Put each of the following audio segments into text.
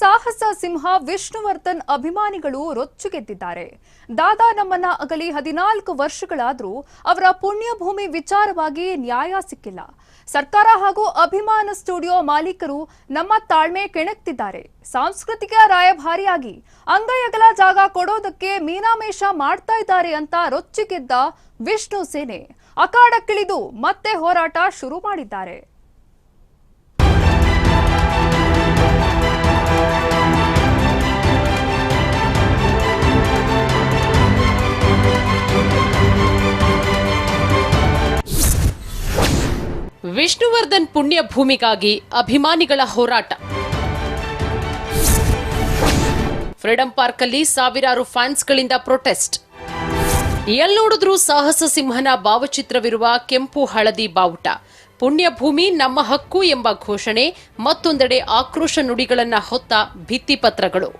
ಸಾಹಸ ಸಿಂಹ ವಿಷ್ಣುವರ್ಧನ್ ಅಭಿಮಾನಿಗಳು ರೊಚ್ಚುಗೆದ್ದಿದ್ದಾರೆ. ದಾದಾ ನಮ್ಮನ್ನ ಅಗಲಿ ಹದಿನಾಲ್ಕು ವರ್ಷಗಳಾದರೂ ಅವರ ಪುಣ್ಯಭೂಮಿ ವಿಚಾರವಾಗಿ ನ್ಯಾಯ ಸಿಕ್ಕಿಲ್ಲ. ಸರ್ಕಾರ ಹಾಗೂ ಅಭಿಮಾನ ಸ್ಟುಡಿಯೋ ಮಾಲೀಕರು ನಮ್ಮ ತಾಳ್ಮೆ ಕೆಣಕ್ತಿದ್ದಾರೆ. ಸಾಂಸ್ಕೃತಿಕ ರಾಯಭಾರಿಯಾಗಿ ಅಂಗೈಯಗಲ ಜಾಗ ಕೊಡೋದಕ್ಕೆ ಮೀನಾಮೇಷ ಮಾಡ್ತಾ ಇದ್ದಾರೆ ಅಂತ ರೊಚ್ಚಿಗೆದ್ದ ವಿಷ್ಣು ಸೇನೆ. ಅಖಾಡಕ್ಕಿಳಿದು ಮತ್ತೆ ಹೋರಾಟ ಶುರು ಮಾಡಿದ್ದಾರೆ. ವಿಷ್ಣುವರ್ಧನ್ ಪುಣ್ಯ ಭೂಮಿಗಾಗಿ ಅಭಿಮಾನಿಗಳ ಹೋರಾಟ. ಫ್ರೀಡಂ ಪಾರ್ಕ್ ಅಲ್ಲಿ ಸಾವಿರಾರು ಫ್ಯಾನ್ಸ್ಗಳಿಂದ ಪ್ರೊಟೆಸ್ಟ್. ಎಲ್ಲೋಡಿದ್ರೂ ಸಾಹಸ ಸಿಂಹನ ಭಾವಚಿತ್ರವಿರುವ ಕೆಂಪು ಹಳದಿ ಬಾವುಟ. ಪುಣ್ಯಭೂಮಿ ನಮ್ಮ ಹಕ್ಕು ಎಂಬ ಘೋಷಣೆ, ಮತ್ತೊಂದೆಡೆ ಆಕ್ರೋಶ ನುಡಿಗಳನ್ನು ಹೊತ್ತ ಭಿತ್ತಿಪತ್ರಗಳು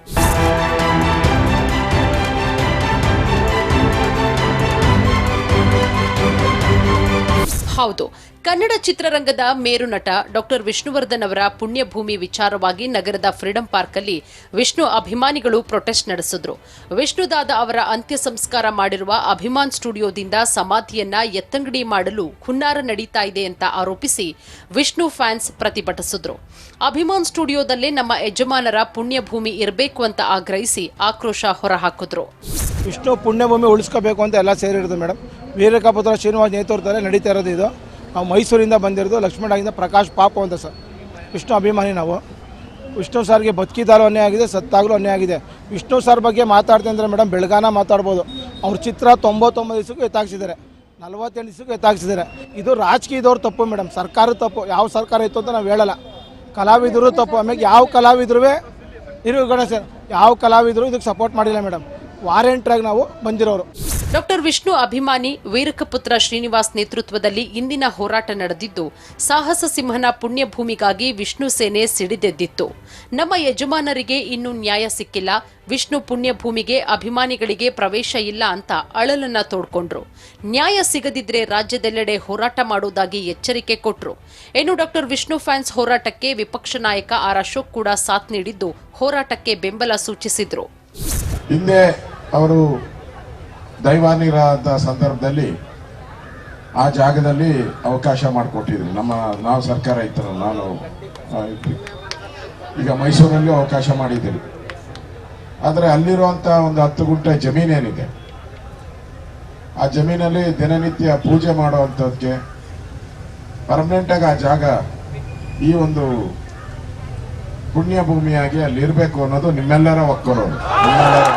ಹೌದು ಕನ್ನಡ ಚಿತ್ರರಂಗದ ಮೇರು ನಟ ಡಾಕ್ಟರ್ ವಿಷ್ಣುವರ್ಧನ್ ಅವರ ಪುಣ್ಯಭೂಮಿ ವಿಚಾರವಾಗಿ ನಗರದ ಫ್ರೀಡಂ ಪಾರ್ಕ್ ಅಲ್ಲಿ ವಿಷ್ಣು ಅಭಿಮಾನಿಗಳು ಪ್ರೊಟೆಸ್ಟ್ ನಡೆಸಿದ್ರು. ವಿಷ್ಣುದಾದ ಅವರ ಅಂತ್ಯ ಸಂಸ್ಕಾರ ಮಾಡಿರುವ ಅಭಿಮಾನ್ ಸ್ಟುಡಿಯೋದಿಂದ ಸಮಾಧಿಯನ್ನ ಎತ್ತಂಗಡಿ ಮಾಡಲು ಹುನ್ನಾರ ನಡೀತಾ ಇದೆ ಅಂತ ಆರೋಪಿಸಿ ವಿಷ್ಣು ಫ್ಯಾನ್ಸ್ ಪ್ರತಿಭಟಿಸಿದ್ರು. ಅಭಿಮಾನ್ ಸ್ಟುಡಿಯೋದಲ್ಲೇ ನಮ್ಮ ಯಜಮಾನರ ಪುಣ್ಯಭೂಮಿ ಇರಬೇಕು ಅಂತ ಆಗ್ರಹಿಸಿ ಆಕ್ರೋಶ ಹೊರಹಾಕಿದ್ರು. ವಿಷ್ಣು ಪುಣ್ಯಭೂಮಿ ಉಳಿಸ್ಕೋಬೇಕು ಅಂತ ಎಲ್ಲ ಸೇರಿರೋದು ಮೇಡಮ್. ವೀರಕಪುತ್ರ ಶ್ರೀನಿವಾಸ್ ನೇತೃತ್ವದಲ್ಲಿ ನಡೀತಾ ಇರೋದು ಇದು. ನಾವು ಮೈಸೂರಿಂದ ಬಂದಿರೋದು ಲಕ್ಷ್ಮಣಾಗಿಂದ ಪ್ರಕಾಶ್ ಪಾಪು ಅಂತ ಸರ್. ವಿಷ್ಣು ಅಭಿಮಾನಿ ನಾವು. ವಿಷ್ಣು ಸರ್ಗೆ ಬದುಕಿದಾರು ಅನ್ನೇ ಆಗಿದೆ, ಸತ್ತಾಗಲೂ ಅನ್ನೇ ಆಗಿದೆ. ವಿಷ್ಣು ಸರ್ ಬಗ್ಗೆ ಮಾತಾಡ್ತೀನಿ ಅಂದರೆ ಮೇಡಮ್ ಬೆಳಗಾನ ಮಾತಾಡ್ಬೋದು. ಅವ್ರ ಚಿತ್ರ ತೊಂಬತ್ತೊಂಬತ್ತು ದಿವಸಕ್ಕೂ ಎತ್ತಾಕ್ಸಿದ್ದಾರೆ. ನಲ್ವತ್ತೆಂಟು ದಿವಸಕ್ಕೂ ಎತ್ತಾಕ್ಸಿದ್ದಾರೆ. ಇದು ರಾಜಕೀಯದವ್ರ ತಪ್ಪು ಮೇಡಮ್ ಸರ್ಕಾರ ತಪ್ಪು. ಯಾವ ಸರ್ಕಾರ ಇತ್ತು ಅಂತ ನಾವು ಹೇಳಲ್ಲ. ಕಲಾವಿದರು ತಪ್ಪು. ಆಮೇಲೆ ಯಾವ ಕಲಾವಿದ್ರು ಇರು ಗಣೇಶ ಯಾವ ಕಲಾವಿದರು ಇದಕ್ಕೆ ಸಪೋರ್ಟ್ ಮಾಡಿಲ್ಲ ಮೇಡಮ್. ವಾರೆಂಟ್ರಾಗಿ ನಾವು ಬಂದಿರೋರು. ಡಾಕ್ಟರ್ ವಿಷ್ಣು ಅಭಿಮಾನಿ ವೀರಕಪುತ್ರ ಶ್ರೀನಿವಾಸ್ ನೇತೃತ್ವದಲ್ಲಿ ಇಂದಿನ ಹೋರಾಟ ನಡೆದಿದ್ದು, ಸಾಹಸ ಸಿಂಹನ ಪುಣ್ಯಭೂಮಿಗಾಗಿ ವಿಷ್ಣು ಸೇನೆ ಸಿಡಿದೆದ್ದಿತ್ತು. ನಮ್ಮ ಯಜಮಾನರಿಗೆ ಇನ್ನೂ ನ್ಯಾಯ ಸಿಕ್ಕಿಲ್ಲ. ವಿಷ್ಣು ಪುಣ್ಯಭೂಮಿಗೆ ಅಭಿಮಾನಿಗಳಿಗೆ ಪ್ರವೇಶ ಇಲ್ಲ ಅಂತ ಅಳಲನ್ನ ತೋಡ್ಕೊಂಡ್ರು. ನ್ಯಾಯ ಸಿಗದಿದ್ರೆ ರಾಜ್ಯದೆಲ್ಲೆಡೆ ಹೋರಾಟ ಮಾಡುವುದಾಗಿ ಎಚ್ಚರಿಕೆ ಕೊಟ್ರು. ಇನ್ನು ಡಾಕ್ಟರ್ ವಿಷ್ಣು ಫ್ಯಾನ್ಸ್ ಹೋರಾಟಕ್ಕೆ ವಿಪಕ್ಷ ನಾಯಕ ಆರ್ ಅಶೋಕ್ ಕೂಡ ಸಾಥ್ ನೀಡಿದ್ದು, ಹೋರಾಟಕ್ಕೆ ಬೆಂಬಲ ಸೂಚಿಸಿದ್ರು. ಹಿಂದೆ ಅವರು ದೈವಾನಿರಾದ ಸಂದರ್ಭದಲ್ಲಿ ಆ ಜಾಗದಲ್ಲಿ ಅವಕಾಶ ಮಾಡಿಕೊಟ್ಟಿದ್ರು. ನಮ್ಮ, ನಾವು ಸರ್ಕಾರ ಇತ್ತಲ್ಲ, ನಾನು ಈಗ ಮೈಸೂರಲ್ಲಿ ಅವಕಾಶ ಮಾಡಿದ್ದೀರಿ. ಆದರೆ ಅಲ್ಲಿರುವಂಥ ಒಂದು ಹತ್ತು ಗುಂಟೆ ಜಮೀನೇನಿದೆ ಆ ಜಮೀನಲ್ಲಿ ದಿನನಿತ್ಯ ಪೂಜೆ ಮಾಡುವಂಥದ್ದಕ್ಕೆ ಪರ್ಮನೆಂಟಾಗಿ ಆ ಜಾಗ ಈ ಒಂದು ಪುಣ್ಯ ಭೂಮಿಯಾಗಿ ಅಲ್ಲಿ ಇರಬೇಕು ಅನ್ನೋದು ನಿಮ್ಮೆಲ್ಲರ ಒಕ್ಕರೋದು. ನಿಮ್ಮೆಲ್ಲರ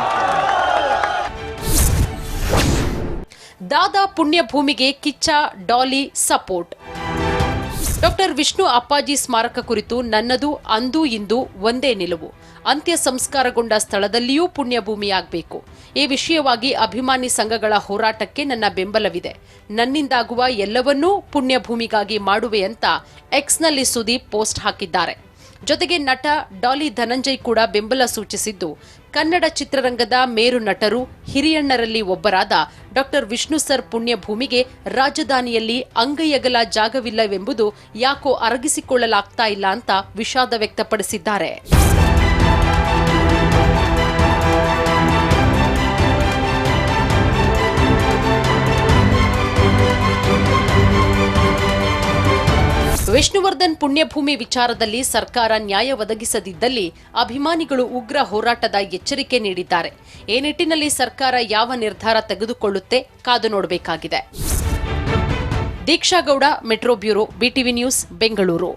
ದಾದಾ ಪುಣ್ಯಭೂಮಿಗೆ ಕಿಚ್ಚ, ಡಾಲಿ, ಸಪೋರ್ಟ್. ಡಾಕ್ಟರ್ ವಿಷ್ಣು ಅಪ್ಪಾಜಿ ಸ್ಮಾರಕ ಕುರಿತು ನನ್ನದು, ಅಂದು, ಇಂದು ಒಂದೇ ನಿಲುವು. ಅಂತ್ಯ ಸಂಸ್ಕಾರಗೊಂಡ ಸ್ಥಳದಲ್ಲಿಯೂ ಪುಣ್ಯಭೂಮಿಯಾಗಬೇಕು ಈ ವಿಷಯವಾಗಿ ಅಭಿಮಾನಿ ಸಂಘಗಳ ಹೋರಾಟಕ್ಕೆ ನನ್ನ ಬೆಂಬಲವಿದೆ. ನನ್ನಿಂದಾಗುವ ಎಲ್ಲವನ್ನೂ ಪುಣ್ಯಭೂಮಿಗಾಗಿ ಮಾಡುವೆ ಅಂತ ಎಕ್ಸ್ನಲ್ಲಿ ಸುದೀಪ್ ಪೋಸ್ಟ್ ಹಾಕಿದ್ದಾರೆ. ಜೊತೆಗೆ ನಟ ಡಾಲಿ ಧನಂಜಯ್ ಕೂಡ ಬೆಂಬಲ ಸೂಚಿಸಿದ್ದು. ಕನ್ನಡ ಚಿತ್ರರಂಗದ ಮೇರು ನಟರು, ಹಿರಿಯಣ್ಣರಲ್ಲಿ ಒಬ್ಬರಾದ ಡಾಕ್ಟರ್ ವಿಷ್ಣು ಸರ್ ಪುಣ್ಯಭೂಮಿಗೆ ರಾಜಧಾನಿಯಲ್ಲಿ ಅಂಗೈಯಗಲ ಜಾಗವಿಲ್ಲವೆಂಬುದು ಯಾಕೋ ಅರಗಿಸಿಕೊಳ್ಳಲಾಗ್ತಾ ಇಲ್ಲ ಅಂತ ವಿಷಾದ ವ್ಯಕ್ತಪಡಿಸಿದ್ದಾರೆ. ವಿಷ್ಣುವರ್ಧನ್ ಪುಣ್ಯಭೂಮಿ ವಿಚಾರದಲ್ಲಿ ಸರ್ಕಾರ ನ್ಯಾಯ ಒದಗಿಸದಿದ್ದಲ್ಲಿ ಅಭಿಮಾನಿಗಳು ಉಗ್ರ ಹೋರಾಟದ ಎಚ್ಚರಿಕೆ ನೀಡಿದ್ದಾರೆ. ಈ ನಿಟ್ಟಿನಲ್ಲಿ ಸರ್ಕಾರ ಯಾವ ನಿರ್ಧಾರ ತೆಗೆದುಕೊಳ್ಳುತ್ತೆ ಕಾದು ನೋಡಬೇಕಾಗಿದೆ. Deeksha Gowda, metro bureau, BTV news, Bengaluru.